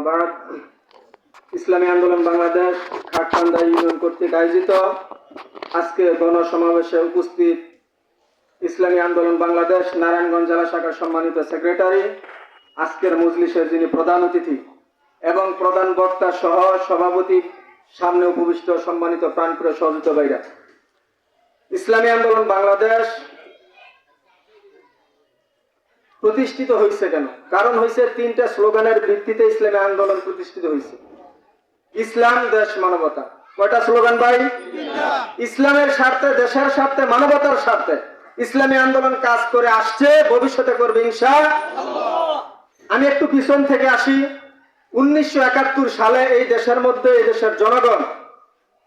আমাবাদ ইসলামী আন্দোলন বাংলাদেশ খাটকান্দা ইউনিয়ন কর্তৃক আয়োজিত আজকে গণসমাবেশে উপস্থিত ইসলামী আন্দোলন বাংলাদেশ, নারায়ণগঞ্জ জেলা শাখার সম্মানিত সেক্রেটারি, আজকের মজলিসের যিনি প্রধান অতিথি এবং প্রধান বক্তা সহ সভাপতি, সামনে উপবিষ্ট সম্মানিত প্রাণপ্রিয় সহযোগিত ভাইরা। ইসলামী আন্দোলন বাংলাদেশ প্রতিষ্ঠিত হয়েছে কেন? কারণ হয়েছে তিনটা স্লোগানের ভিত্তিতে ইসলামী আন্দোলন প্রতিষ্ঠিত হয়েছে ইসলাম, দেশ, মানবতা। কয়টা স্লোগান ভাই? ইসলামের স্বার্থে, দেশের স্বার্থে, মানবতার স্বার্থে। ইসলামী আন্দোলন কাজ করে আসছে, ভবিষ্যতে করবে ইনশা আমি একটু পিছন থেকে আসি। উনিশশো একাত্তর সালে এই দেশের মধ্যে, এই দেশের জনগণ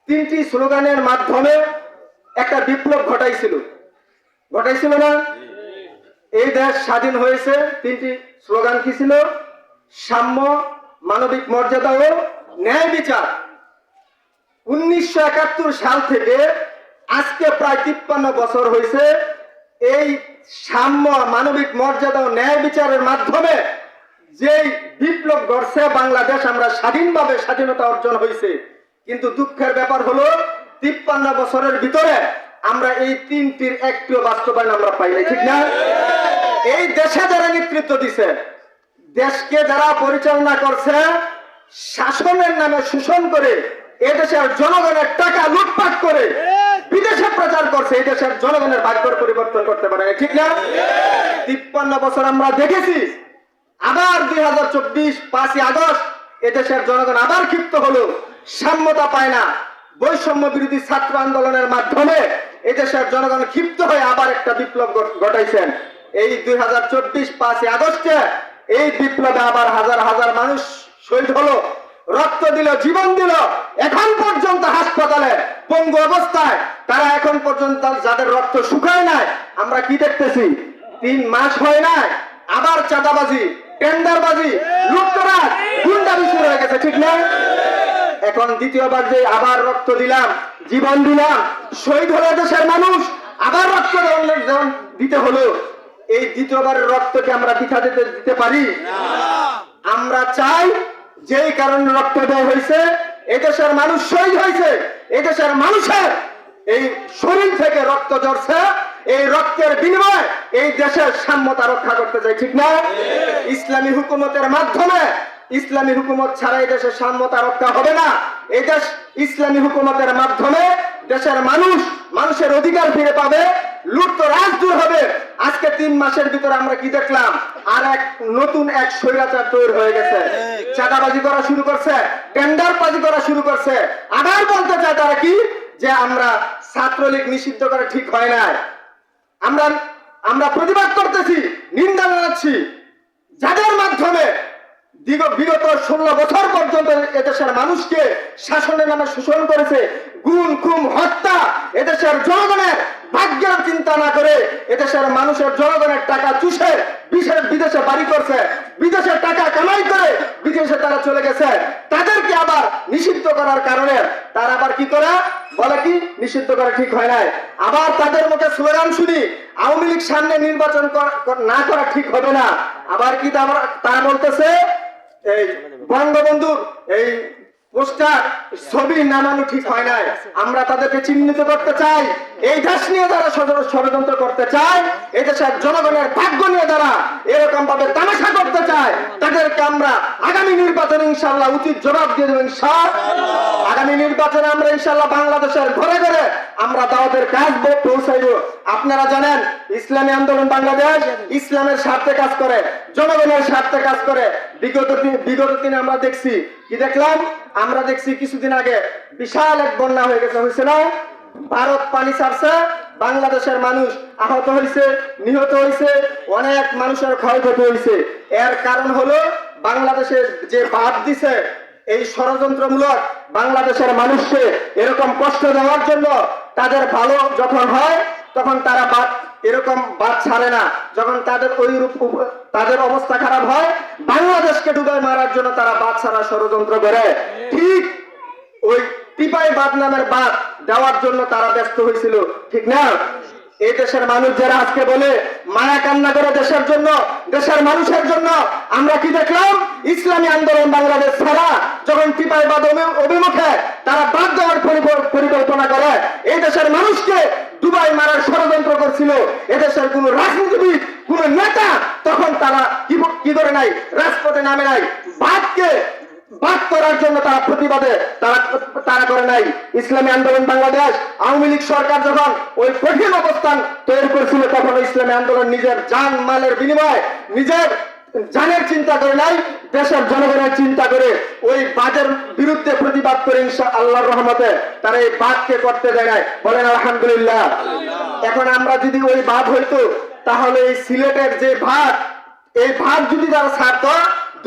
তিনটি স্লোগানের মাধ্যমে একটা বিপ্লব ঘটাইছিল। ঘটাইছিল না? এই দেশ স্বাধীন হয়েছে তিনটি স্লোগান কি ছিল? সাম্য, মানবিক মর্যাদা ও ন্যায় বিচার। উনিশশো একাত্তর সাল থেকে আজকে প্রায় তিপ্পান্ন বছর হয়েছে। এই সাম্য, মানবিক মর্যাদা ও ন্যায় বিচারের মাধ্যমে যেই বিপ্লব গড়ছে, বাংলাদেশ আমরা স্বাধীনভাবে স্বাধীনতা অর্জন হয়েছে। কিন্তু দুঃখের ব্যাপার হলো, তিপ্পান্ন বছরের ভিতরে আমরা এই তিনটির একটিও বাস্তবায়ন আমরা পাই ঠিক না? এই দেশে যারা নেতৃত্ব দিছে, দেশকে যারা পরিচালনা করছে, শাসনের নামে শোষণ করে এদেশের জনগণের টাকা লুটপাট করে বিদেশে প্রচার করছে, এই দেশের জনগণের ভাগ্যর পরিবর্তন করতে পারে ঠিক না? তিপ্পান্ন বছর আমরা দেখেছি, আবার দুই হাজার চব্বিশ পাঁচই আগস্ট এদেশের জনগণ আবার ক্ষিপ্ত হলো, সাম্যতা পায় না। বৈষম্য বিরোধী ছাত্র আন্দোলনের মাধ্যমে এদেশের জনগণ ক্ষিপ্ত হয়ে আবার একটা বিপ্লব ঘটাইছেন। এই দুই হাজার চব্বিশ পাঁচই আগস্টে এই বিপ্লবে আবার হাজার হাজার মানুষ শহীদ হলো, রক্ত দিল, জীবন দিল। এখন পর্যন্ত হাসপাতালে পঙ্গু অবস্থায়, তারা এখন পর্যন্ত যাদের রক্ত শুকায় নাই, আমরা কি দেখতেছি? তিন মাস হয় নাই, আবার চাঁদাবাজি, টেন্ডারবাজি, লুটতরাজ, গুন্ডামি শুরু হয়ে গেছে, ঠিক না? এখন দ্বিতীয়বার যে আবার রক্ত দিলাম, জীবন দিলাম, শহীদ হলো দেশের মানুষ, আবার রক্ত দিতে হলো। এই দ্বিতীয়বারের রক্তকে আমরা পিঠা দিতে দিতে পারি? আমরা চাই যেই কারণে রক্ত দেওয়া হয়েছে এদেশের মানুষ শহীদ হয়েছে এদেশের মানুষের এই শরীর থেকে রক্ত ঝরছে এই রক্তের বিনিময়ে এই দেশের সাম্যতা রক্ষা করতে চাই ঠিক না? ইসলামী হুকুমতের মাধ্যমে ইসলামী হুকুমত ছাড়া এই দেশের সাম্যতা রক্ষা হবে না। এই দেশ ইসলামী হুকুমতের মাধ্যমে দেশের মানুষ মানুষের অধিকার ফিরে পাবে লুট তো রাজ দূর হবে। আজকে তিন মাসের ভিতরে আমরা কি দেখলাম? আর এক নতুন এক স্বৈরাচার তৈরি হয়ে গেছে। চাঁদাবাজি করা শুরু করছে টেন্ডার বাজি করা শুরু করছে। আবার বলতে চায় তারা কি? যে আমরা ছাত্রলীগ নিষিদ্ধ করা ঠিক হয় না আমরা আমরা প্রতিবাদ করতেছি নিন্দা জানাচ্ছি। যাদের মাধ্যমে বিগত ষোলো বছর পর্যন্ত এদেশের মানুষকে শাসনের নামে শোষণ করেছে গুম খুম হত্যা এদেশের জনগণের ভাগ্যের চিন্তা না করে এদেশের মানুষের জনগণের টাকা চুষে বিশেষ বিদেশে বাড়ি করছে বিদেশে টাকা কামাই করে বিদেশে তারা চলে গেছে। তাদেরকে আবার নিষিদ্ধ করার কারণে তারা আবার কি করে? বলে কি? নিষিদ্ধ করা ঠিক হয় নাই। আবার তাদের মুখে স্লোগান শুনি, আওয়ামী লীগ সামনে নির্বাচন না করা ঠিক হবে না। আবার কি তারা বলতেছে, এই বঙ্গবন্ধুর এই পোস্টার ছবি নামানো ঠিক হয় নাই। আমরা তাদেরকে চিহ্নিত করতে চাই। এই দেশ নিয়ে ষড়যন্ত্র করতে চায়, এই দেশের জনগণের ভাগ্য নিয়ে এরকম ভাবে তামাশা করতে চায়, তাদেরকে আমরা আগামী নির্বাচনে ইনশাল্লাহ উচিত জবাব দিয়ে দেবো ইনশাআল্লাহ। আগামী নির্বাচনে আমরা ইনশাল্লাহ বাংলাদেশের ঘরে ঘরে আমরা দাওয়াতের কাজ পৌঁছাইব। আপনারা জানেন, ইসলামী আন্দোলন বাংলাদেশ ইসলামের স্বার্থে কাজ করে, জনগণের স্বার্থে কাজ করে। বিগত দিন বিগত দিনে আমরা দেখছি, কি দেখলাম? আমরা দেখছি কিছুদিন আগে বিশাল এক বন্যা হয়ে গেছে, হয়েছে না? ভারত পানি ছাড়ছে, বাংলাদেশের মানুষ আহত হয়েছে, নিহত হয়েছে, অনেক মানুষের ক্ষয়ক্ষতি হয়েছে। এর কারণ হলো বাংলাদেশের যে বাদ দিছে এই ষড়যন্ত্রমূলক বাংলাদেশের মানুষকে এরকম কষ্ট দেওয়ার জন্য তাদের ভালো যখন হয়, তখন তারা বাদ এরকম বাদ ছাড়ে না। যখন তাদের ওই রূপ তাদের অবস্থা খারাপ হয়, বাংলাদেশকে ডুবে মারার জন্য তারা বাদ ছাড়া ষড়যন্ত্র করে। ঠিক ওই টিপাই বাদ নামের বাদ দেওয়ার জন্য তারা ব্যস্ত হয়েছিল, ঠিক না? এই দেশের মানুষ যারা আজকে বলে মায়া কান্না করে দেশের জন্য, দেশের মানুষের জন্য, আমরা কি দেখলাম? ইসলামী আন্দোলন বাংলাদেশ ছাড়া যখন টিপাই বাদ অভিমুখে তারা বাদ দেওয়ার পরিকল্পনা করে, এই দেশের মানুষকে দুবাই মারার ষড়যন্ত্র করছিল। এদেশের কোন রাজনীতিবিদ, কোন নেতা তখন তারা কি করে নাই, রাজপথে নামে নাই। বাদকে বাদ করার জন্য তারা প্রতিবাদে তারা তারা করে নাই। ইসলামী আন্দোলন বাংলাদেশ, আওয়ামী লীগ সরকার যখন ওই কঠিন অবস্থান তৈরি করেছিল, তখন ইসলামী আন্দোলন নিজের জান মালের বিনিময়ে নিজের জানের চিন্তা করে নাই, দেশের জনগণের চিন্তা করে ওই বাদের বিরুদ্ধে প্রতিবাদ করে ইনশা আল্লাহর রহমতে তারা এই বাদকে করতে দেয় নাই। বলেন, আলহামদুলিল্লাহ। এখন আমরা যদি ওই বাদ হইতো, তাহলে এই সিলেটের যে ভাত এই ভাত যদি তারা ছাড়তো,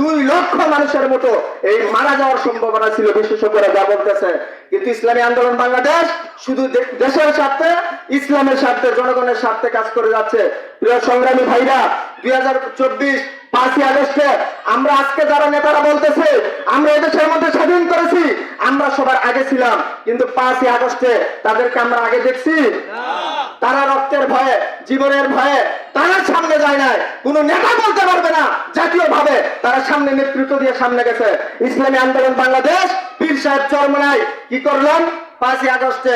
দুই লক্ষ মানুষের মতো এই মারা যাওয়ার সম্ভাবনা ছিল বিশেষজ্ঞরা যা বলতেছে। কিন্তু ইসলামী আন্দোলন বাংলাদেশ শুধু দেশের স্বার্থে, ইসলামের স্বার্থে, জনগণের স্বার্থে কাজ করে যাচ্ছে। প্রিয় সংগ্রামী ভাইরা, দুই হাজার চব্বিশ পাঁচই আগস্টে আমরা আজকে যারা নেতারা বলতেছে, আমরা এদেশের মধ্যে স্বাধীন করেছি, আমরা সবার আগে ছিলাম। কিন্তু পাঁচই আগস্টে তাদেরকে আমরা আগে দেখছি, তারা রক্তের ভয়ে, জীবনের ভয়ে তারা সামনে যায় নাই। কোন নেতা বলতে পারবে না জাতীয় ভাবে তারা সামনে নেতৃত্ব দিয়ে সামনে গেছে। ইসলামী আন্দোলন বাংলাদেশ, পীর সাহেব চরমনাই কি করলেন? পাঁচই আগস্টে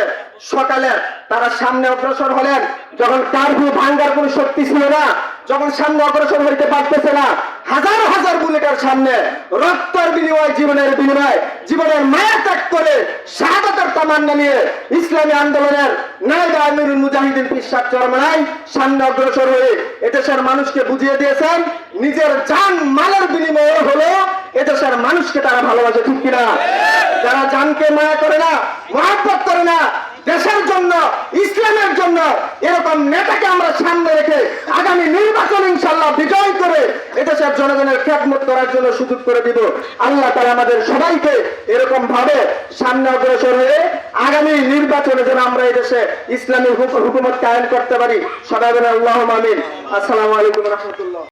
সকালে তারা সামনে অগ্রসর হলেন, যখন কারফিউ ভাঙ্গার কোন শক্তি ছিল না যখন সামনে অগ্রসর হইতে পারতেছে না, হাজার হাজার বুলেটের সামনে রক্তের বিনিময়, জীবনের বিনিময়, জীবনের মায়া ত্যাগ করে শাহাদাতের তামান্না নিয়ে ইসলামী আন্দোলনের মুজাহিদিন সামনে অগ্রসর হয়ে এদেশের মানুষকে বুঝিয়ে দিয়েছেন, নিজের জান মালের বিনিময়ে হলো এদেশের মানুষকে তারা ভালোবাসে, ঠিক কিনা? যারা জানকে মায়া করে না, মহাব্বত করে না দেশের জন্য, ইসলামের জন্য এরকম নেতাকে আমরা সামনে রেখে আগামী নির্বাচন ইনশাল্লাহ বিজয় করে এদেশের জনগণের খেদমত করার জন্য সুযোগ করে দিব। আল্লাহ তারা আমাদের সবাইকে এরকম ভাবে সামনে অগ্রসর হয়ে আগামী নির্বাচনে যেন আমরা এদেশে ইসলামী হুকুমত কায়েম করতে পারি। সবাই আল্লাহ আমিন। আসসালামু আলাইকুম রহমতুল্লাহ।